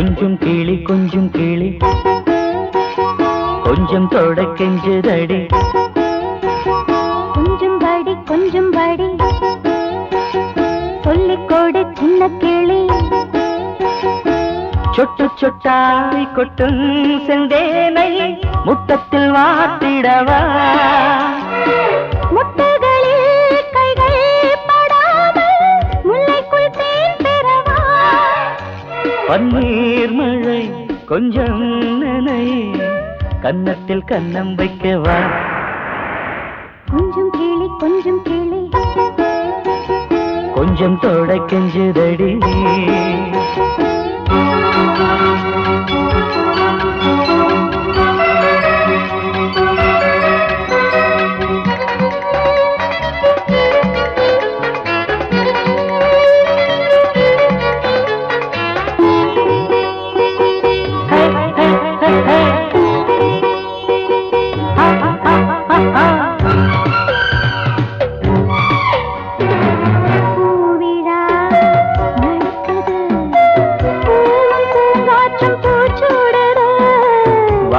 கொஞ்சம் கிளி கொஞ்சம் கிளி. கொஞ்சம் தொட கெஞ்சுதடி கொஞ்சம் படி கொஞ்சம் படி சொல்லிக் கொடு சின்ன கிளி. சொட்டு சொட்டாய் கொட்டும் செந்தேனை முத்தத்தில் வாத்திடவா? பன்னீர் மழை கொஞ்சம் நனை கன்னத்தில் கன்னம் வைக்கவா? கொஞ்சம் கிளி கொஞ்சம் கிளி. கொஞ்சம் தொட கெஞ்சுதடி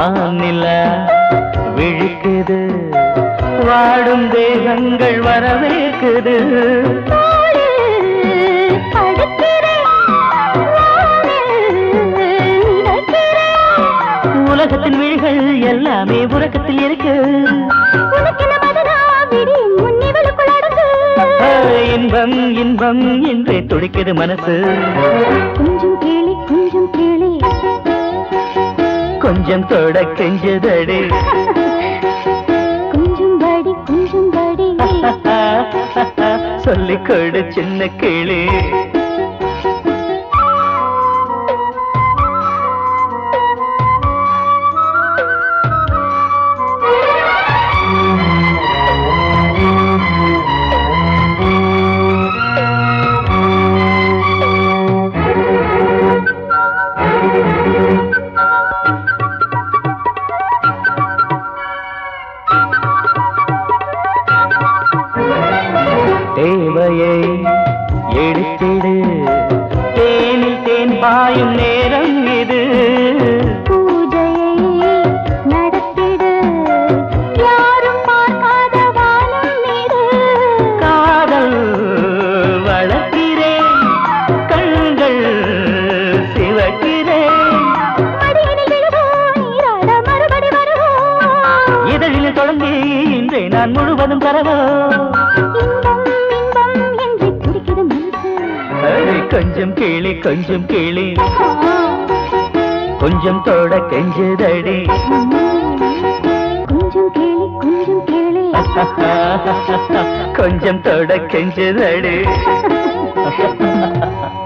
வானிலா விழிக்குது. வாடும் தேகங்கள் வரவேற்குது. உலகத்தின் விழிகள் எல்லாமே உறக்கத்தில் இருக்கு. இன்பம் இன்பம் என்று துடிக்கிறது மனசு. கொஞ்சம் கேளி கொஞ்சம் கேளி. கொஞ்சம் தொட கெஞ்சதடி கொஞ்சம் படி கொஞ்சம் படி. சொல்லிக் கொடு சின்ன கிளி. தேவையை. எடுத்திடு. தேனில் தேன் பாயும் நேரம் இது. தொடங்கி இன்றே நான் முழுவதும் தரவோ கொஞ்சம் கிளி கொஞ்சம் கிளி. கொஞ்சம் தொட கெஞ்சுதடி. கொஞ்சம் கிளி கொஞ்சம் கிளி. கொஞ்சம் தொட கெஞ்சுதடி.